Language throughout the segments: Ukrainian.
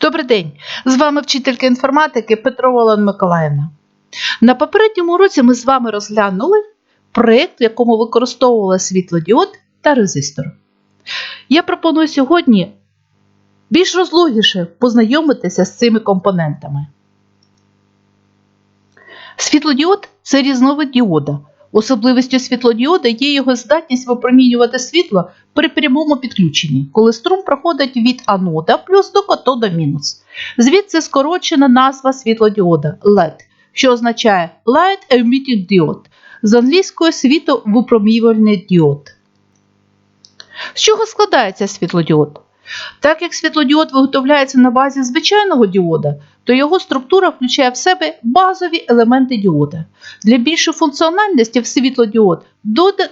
Добрий день! З вами вчителька інформатики Петрова Олена Миколаївна. На попередньому уроці ми з вами розглянули проєкт, в якому використовували світлодіод та резистор. Я пропоную сьогодні більш розлогіше познайомитися з цими компонентами. Світлодіод це різновид діода. Особливістю світлодіода є його здатність випромінювати світло при прямому підключенні, коли струм проходить від анода плюс до катода мінус. Звідси скорочена назва світлодіода LED, що означає Light Emitting Diode, з англійською світовипромінювальний діод. З чого складається світлодіод? Так як світлодіод виготовляється на базі звичайного діода, то його структура включає в себе базові елементи діода. Для більшої функціональності в світлодіод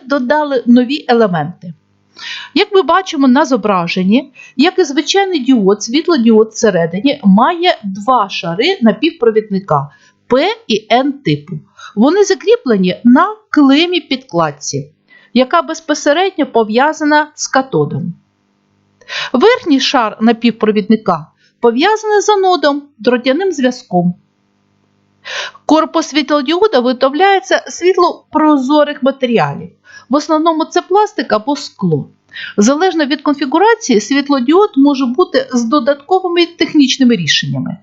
додали нові елементи. Як ми бачимо на зображенні, як і звичайний діод, світлодіод всередині має два шари напівпровідника P і N типу. Вони закріплені на клемі підкладці, яка безпосередньо пов'язана з катодом. Верхній шар напівпровідника пов'язаний з анодом дротяним зв'язком. Корпус світлодіода виготовляється світлопрозорих матеріалів. В основному це пластик або скло. Залежно від конфігурації, світлодіод може бути з додатковими технічними рішеннями.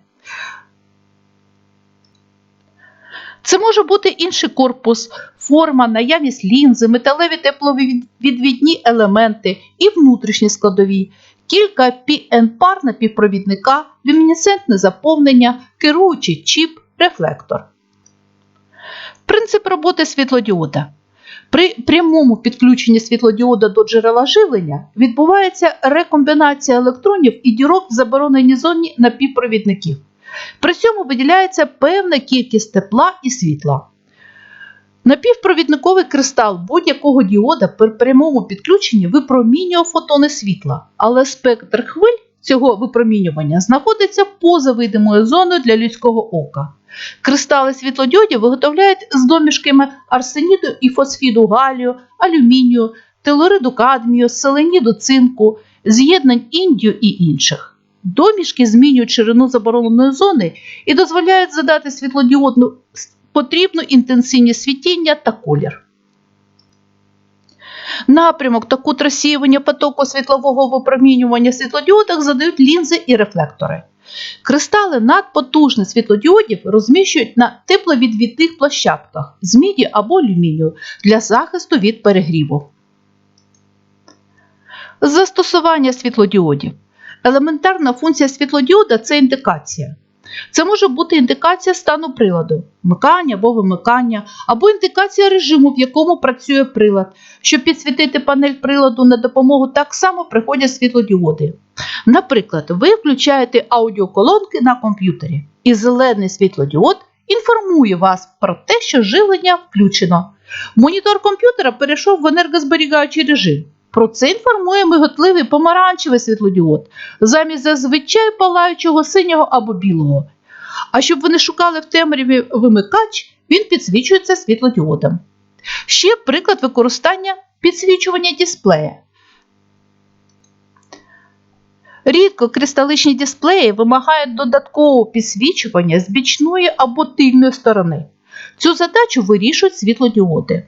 Це може бути інший корпус, форма, наявність лінзи, металеві тепловідвідні елементи і внутрішні складові, кілька PN-пар напівпровідника, люмінесцентне заповнення, керуючий чіп, рефлектор. Принцип роботи світлодіода. При прямому підключенні світлодіода до джерела живлення відбувається рекомбінація електронів і дірок в забороненій зоні напівпровідників. При цьому виділяється певна кількість тепла і світла. Напівпровідниковий кристал будь-якого діода при прямому підключенні випромінює фотони світла, але спектр хвиль цього випромінювання знаходиться поза видимою зоною для людського ока. Кристали світлодіодів виготовляють з домішками арсеніду і фосфіду галію, алюмінію, телориду кадмію, селеніду цинку, з'єднань індію і інших. Домішки змінюють ширину забороненої зони і дозволяють задати світлодіодну потрібну інтенсивність світіння та колір. Напрямок та кут розсіювання потоку світлового випромінювання в світлодіодах задають лінзи і рефлектори. Кристали надпотужних світлодіодів розміщують на тепловідвідних площадках з міді або алюмінію для захисту від перегріву. Застосування світлодіодів. Елементарна функція світлодіода це індикація. Це може бути індикація стану приладу, вмикання або вимикання, або індикація режиму, в якому працює прилад. Щоб підсвітити панель приладу на допомогу, так само приходять світлодіоди. Наприклад, ви включаєте аудіоколонки на комп'ютері, і зелений світлодіод інформує вас про те, що живлення включено. Монітор комп'ютера перейшов в енергозберігаючий режим. Про це інформує миготливий помаранчевий світлодіод замість зазвичай палаючого синього або білого. А щоб ви не шукали в темряві вимикач, він підсвічується світлодіодом. Ще приклад використання підсвічування дисплея. Рідко кристаличні дисплеї вимагають додаткового підсвічування з бічної або тильної сторони. Цю задачу вирішують світлодіоди.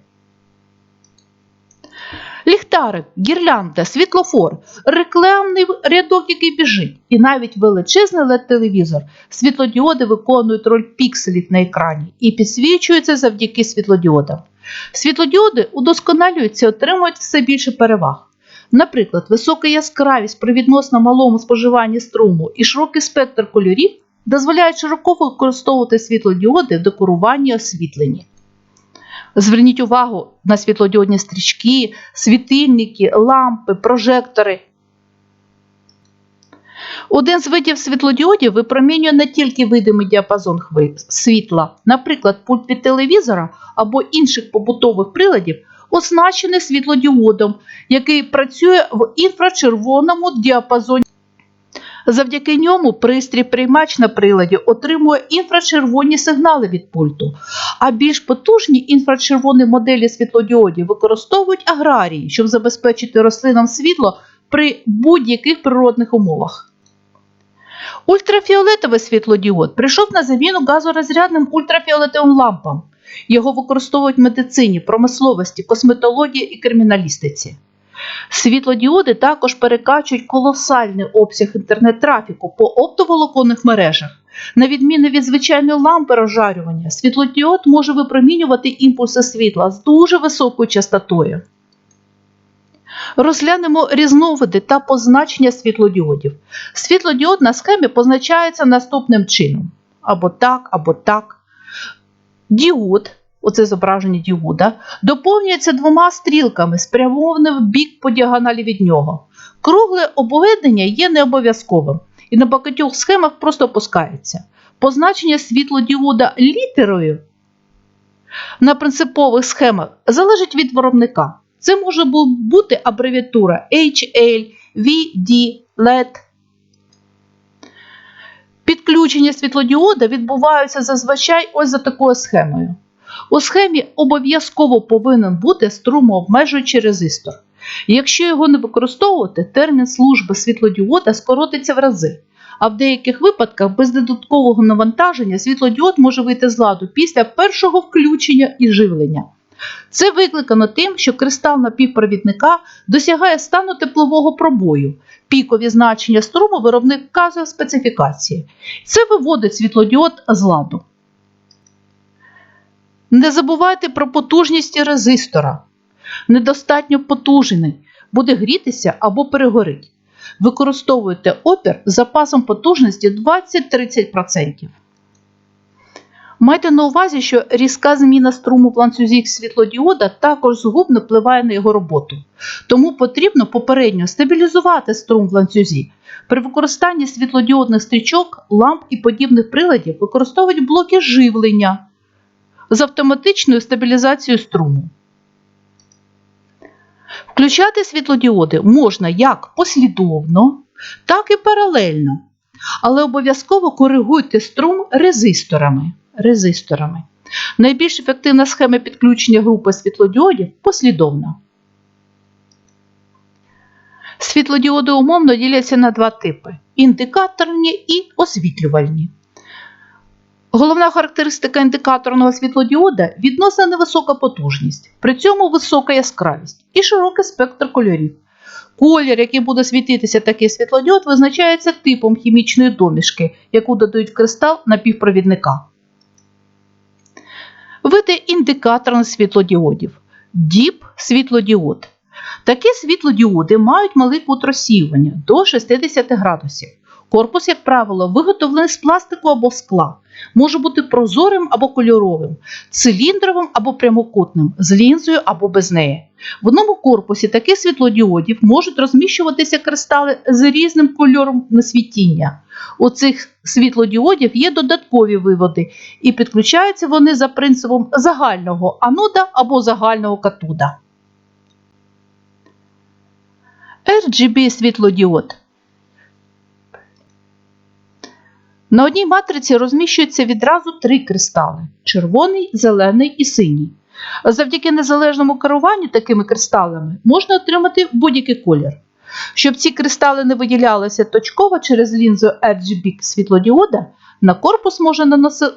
Ліхтарик, гірлянда, світлофор, рекламний рядок, який біжить, і навіть величезний LED-телевізор. Світлодіоди виконують роль пікселів на екрані і підсвічуються завдяки світлодіодам. Світлодіоди удосконалюються і отримують все більше переваг. Наприклад, висока яскравість при відносно малому споживанні струму і широкий спектр кольорів дозволяють широко використовувати світлодіоди в декоруванні освітленні. Зверніть увагу на світлодіодні стрічки, світильники, лампи, прожектори. Один з видів світлодіодів випромінює не тільки видимий діапазон світла, наприклад, пульт від телевізора або інших побутових приладів, оснащений світлодіодом, який працює в інфрачервоному діапазоні. Завдяки ньому пристрій приймач на приладі отримує інфрачервоні сигнали від пульту, а більш потужні інфрачервоні моделі світлодіодів використовують аграрії, щоб забезпечити рослинам світло при будь-яких природних умовах. Ультрафіолетовий світлодіод прийшов на заміну газорозрядним ультрафіолетовим лампам. Його використовують в медицині, промисловості, косметології і криміналістиці. Світлодіоди також перекачують колосальний обсяг інтернет-трафіку по оптоволоконних мережах. На відміну від звичайної лампи розжарювання, світлодіод може випромінювати імпульси світла з дуже високою частотою. Розглянемо різновиди та позначення світлодіодів. Світлодіод на схемі позначається наступним чином: або так, або так. Діод, оце зображення діода, доповнюється двома стрілками, спрямованими в бік по діагоналі від нього. Кругле обведення є необов'язковим і на багатьох схемах просто опускається. Позначення світлодіода літерою на принципових схемах залежить від виробника. Це може бути абревіатура HL, VD, LED. Підключення світлодіода відбуваються зазвичай ось за такою схемою. У схемі обов'язково повинен бути струмообмежуючий резистор. Якщо його не використовувати, термін служби світлодіода скоротиться в рази, а в деяких випадках без додаткового навантаження світлодіод може вийти з ладу після першого включення і живлення. Це викликано тим, що кристал напівпровідника досягає стану теплового пробою. Пікові значення струму виробник вказує в специфікації. Це виводить світлодіод з ладу. Не забувайте про потужність резистора. Недостатньо потужний, буде грітися або перегорить. Використовуйте опір з запасом потужності 20-30%. Майте на увазі, що різка зміна струму в ланцюзі світлодіода також згубно впливає на його роботу. Тому потрібно попередньо стабілізувати струм в ланцюзі. При використанні світлодіодних стрічок, ламп і подібних приладів використовують блоки живлення з автоматичною стабілізацією струму. Включати світлодіоди можна як послідовно, так і паралельно, але обов'язково коригуйте струм резисторами. резисторами. Найбільш ефективна схема підключення групи світлодіодів послідовна. Світлодіоди умовно діляться на два типи: індикаторні і освітлювальні. Головна характеристика індикаторного світлодіода відносно невисока потужність, при цьому висока яскравість і широкий спектр кольорів. Колір, який буде світитися такий світлодіод, визначається типом хімічної домішки, яку додають в кристал напівпровідника. Види індикаторних світлодіодів. Діп світлодіод. Такі світлодіоди мають малий кут розсіювання до 60 градусів. Корпус, як правило, виготовлений з пластику або скла, може бути прозорим або кольоровим, циліндровим або прямокутним, з лінзою або без неї. В одному корпусі таких світлодіодів можуть розміщуватися кристали з різним кольором насвітіння. У цих світлодіодів є додаткові виводи, і підключаються вони за принципом загального анода або загального катода. RGB світлодіод На одній матриці розміщується відразу три кристали червоний, зелений і синій. Завдяки незалежному керуванню такими кристалами можна отримати будь-який колір. Щоб ці кристали не виділялися точково через лінзу RGB світлодіода, на корпус може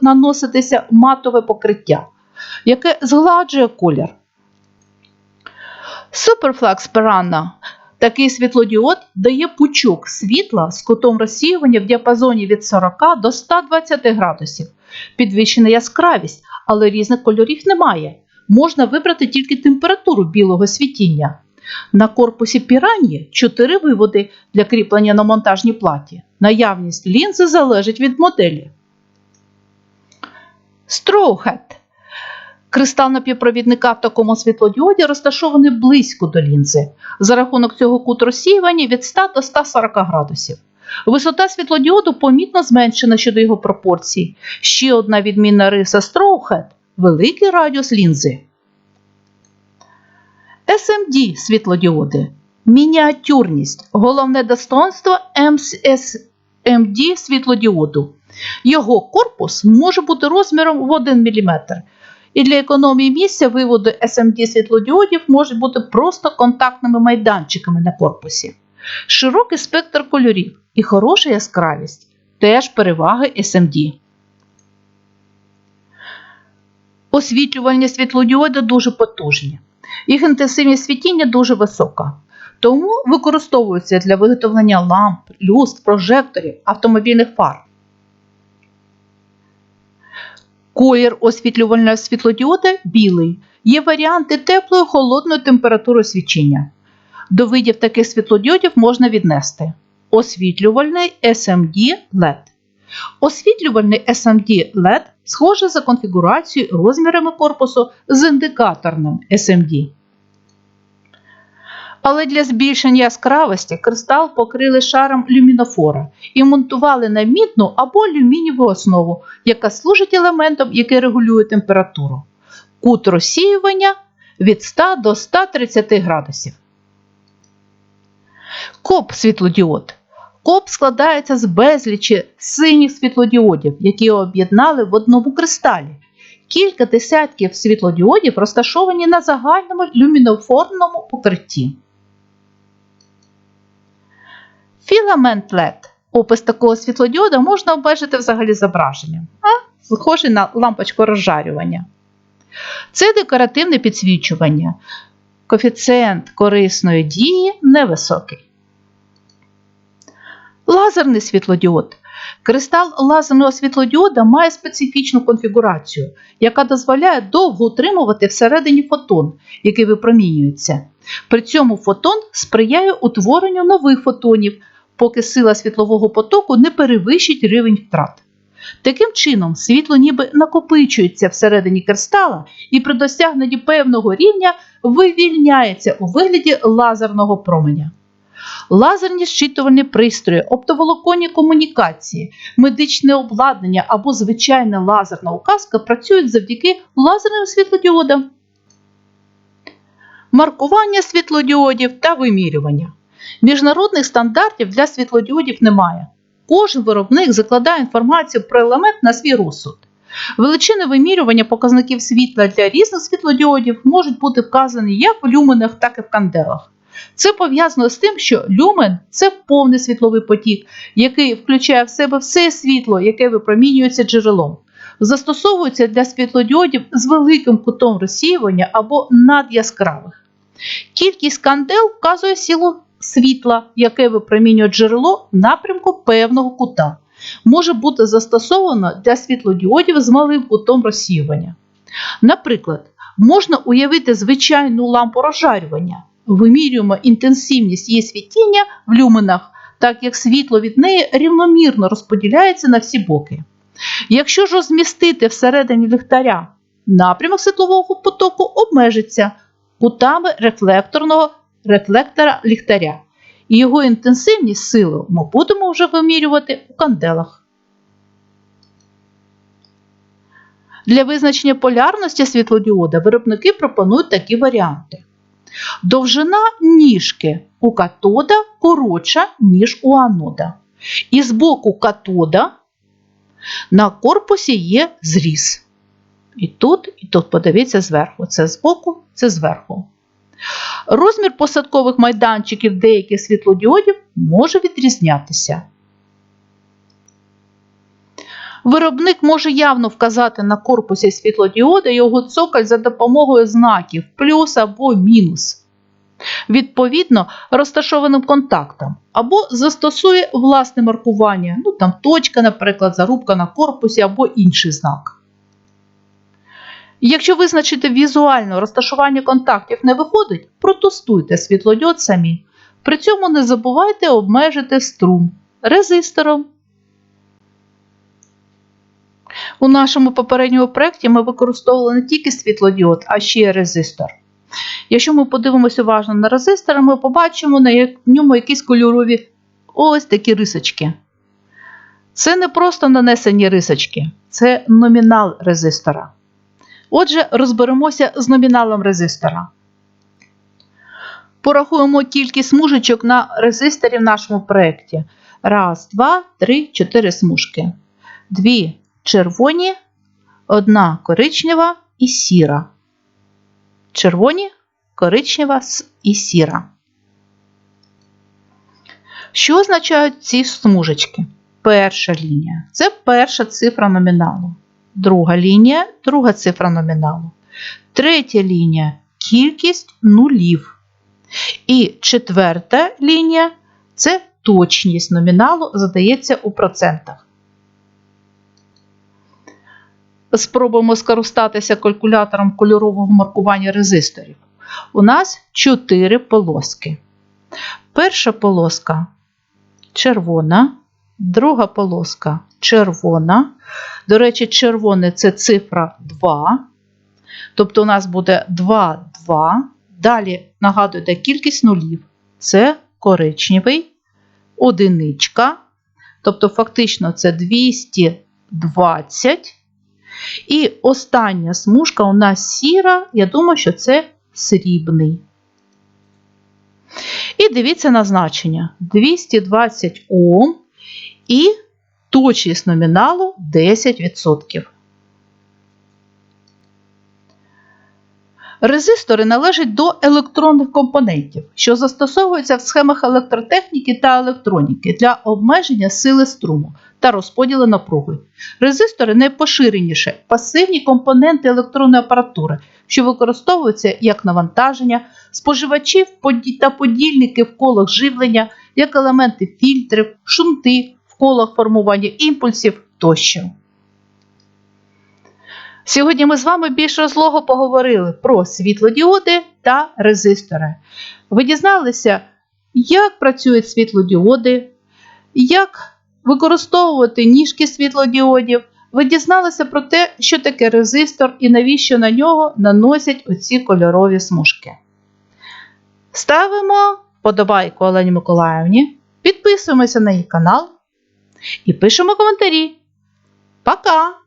наноситися матове покриття, яке згладжує колір. Superflux Piranha Такий світлодіод дає пучок світла з кутом розсіювання в діапазоні від 40 до 120 градусів. Підвищена яскравість, але різних кольорів немає. Можна вибрати тільки температуру білого світіння. На корпусі пірані 4 виводи для кріплення на монтажній платі. Наявність лінзи залежить від моделі. Strawhead Кристал напівпровідника в такому світлодіоді розташований близько до лінзи. За рахунок цього кут розсіювання від 100 до 140 градусів. Висота світлодіоду помітно зменшена щодо його пропорцій. Ще одна відмінна риса Strawhead – великий радіус лінзи. SMD світлодіоди. Мініатюрність. Головне достоинство SMD світлодіоду. Його корпус може бути розміром в 1 мм. І для економії місця виводи SMD світлодіодів можуть бути просто контактними майданчиками на корпусі. Широкий спектр кольорів і хороша яскравість. теж переваги SMD. Освітлювальні світлодіоди дуже потужні. Їх інтенсивність світіння дуже висока. Тому використовуються для виготовлення ламп, люстр, прожекторів, автомобільних фар. Колір освітлювального світлодіода білий. Є варіанти теплої холодної температури свічення. До видів таких світлодіодів можна віднести освітлювальний SMD LED. Освітлювальний SMD LED схожий за конфігурацією і розмірами корпусу з індикаторним SMD. Але для збільшення яскравості кристал покрили шаром люмінофора і монтували на мідну або алюмінієву основу, яка служить елементом, який регулює температуру. Кут розсіювання від 100 до 130 градусів. Коп світлодіод. Коп складається з безлічі синіх світлодіодів, які об'єднали в одному кристалі. Кілька десятків світлодіодів розташовані на загальному люмінофорному покритті. Філамент LED. Опис такого світлодіода можна обмежити взагалі зображенням, а схожий на лампочку розжарювання. Це декоративне підсвічування. Коефіцієнт корисної дії невисокий. Лазерний світлодіод. Кристал лазерного світлодіода має специфічну конфігурацію, яка дозволяє довго утримувати всередині фотон, який випромінюється. При цьому фотон сприяє утворенню нових фотонів, поки сила світлового потоку не перевищить рівень втрат. Таким чином, світло ніби накопичується всередині кристала і при досягненні певного рівня вивільняється у вигляді лазерного променя. Лазерні щитувальні пристрої, оптоволоконні комунікації, медичне обладнання або звичайна лазерна указка працюють завдяки лазерним світлодіодам. Маркування світлодіодів та вимірювання. Міжнародних стандартів для світлодіодів немає. Кожен виробник закладає інформацію про елемент на свій розсуд. Величини вимірювання показників світла для різних світлодіодів можуть бути вказані як в люменах, так і в канделах. Це пов'язано з тим, що люмен це повний світловий потік, який включає в себе все світло, яке випромінюється джерелом. Застосовується для світлодіодів з великим кутом розсіювання або надяскравих. Кількість кандел вказує силу світла, яке випромінює джерело в напрямку певного кута. Може бути застосовано для світлодіодів з малим кутом розсіювання. Наприклад, можна уявити звичайну лампу розжарювання. Вимірюємо інтенсивність її світіння в люменах, так як світло від неї рівномірно розподіляється на всі боки. Якщо ж розмістити всередині ліхтаря, напрямок світлового потоку обмежиться кутами рефлекторного рефлектора ліхтаря, і його інтенсивність силу ми будемо вже вимірювати у канделах. Для визначення полярності світлодіода виробники пропонують такі варіанти. Довжина ніжки у катода коротша, ніж у анода. І з боку катода на корпусі є зріз. І тут, і тут, подивіться зверху. Це збоку, це зверху. Розмір посадкових майданчиків деяких світлодіодів може відрізнятися. Виробник може явно вказати на корпусі світлодіода його цоколь за допомогою знаків плюс або мінус, відповідно розташованим контактам, або застосує власне маркування, ну там точка, наприклад, зарубка на корпусі або інший знак. Якщо визначити візуально розташування контактів не виходить, протестуйте світлодіод самі. При цьому не забувайте обмежити струм резистором. У нашому попередньому проєкті ми використовували не тільки світлодіод, а ще й резистор. Якщо ми подивимося уважно на резистор, ми побачимо на ньому якісь кольорові ось такі рисочки. Це не просто нанесені рисочки, це номінал резистора. Отже, розберемося з номіналом резистора. Порахуємо кількість смужечок на резисторі в нашому проєкті. Раз, два, три, чотири смужки. Дві червоні, одна коричнева і сіра. Червоні, коричнева і сіра. Що означають ці смужечки? перша лінія. Це перша цифра номіналу. Друга лінія друга цифра номіналу. Третя лінія кількість нулів. І четверта лінія це точність номіналу, задається у процентах. Спробуємо скористатися калькулятором кольорового маркування резисторів. У нас 4 полоски. Перша полоска червона, друга полоска червона. До речі, червоне це цифра 2. Тобто у нас буде 2, 2. Далі нагадуйте кількість нулів. Це коричневий, одиничка. Тобто, фактично, це 220. І остання смужка у нас сіра, я думаю, що це срібний. І дивіться на значення: 220 Ом і точність номіналу 10%. Резистори належать до електронних компонентів, що застосовуються в схемах електротехніки та електроніки для обмеження сили струму та розподілу напруги. Резистори найпоширеніше пасивні компоненти електронної апаратури, що використовуються як навантаження, споживачів та подільники в колах живлення, як елементи фільтрів, шунти колах формування імпульсів тощо. Сьогодні ми з вами більш розлого поговорили про світлодіоди та резистори. Ви дізналися, як працюють світлодіоди, як використовувати ніжки світлодіодів. Ви дізналися про те, що таке резистор і навіщо на нього наносять оці кольорові смужки. Ставимо вподобайку Олені Миколаївні, підписуємося на її канал і пишемо коментарі. Пока!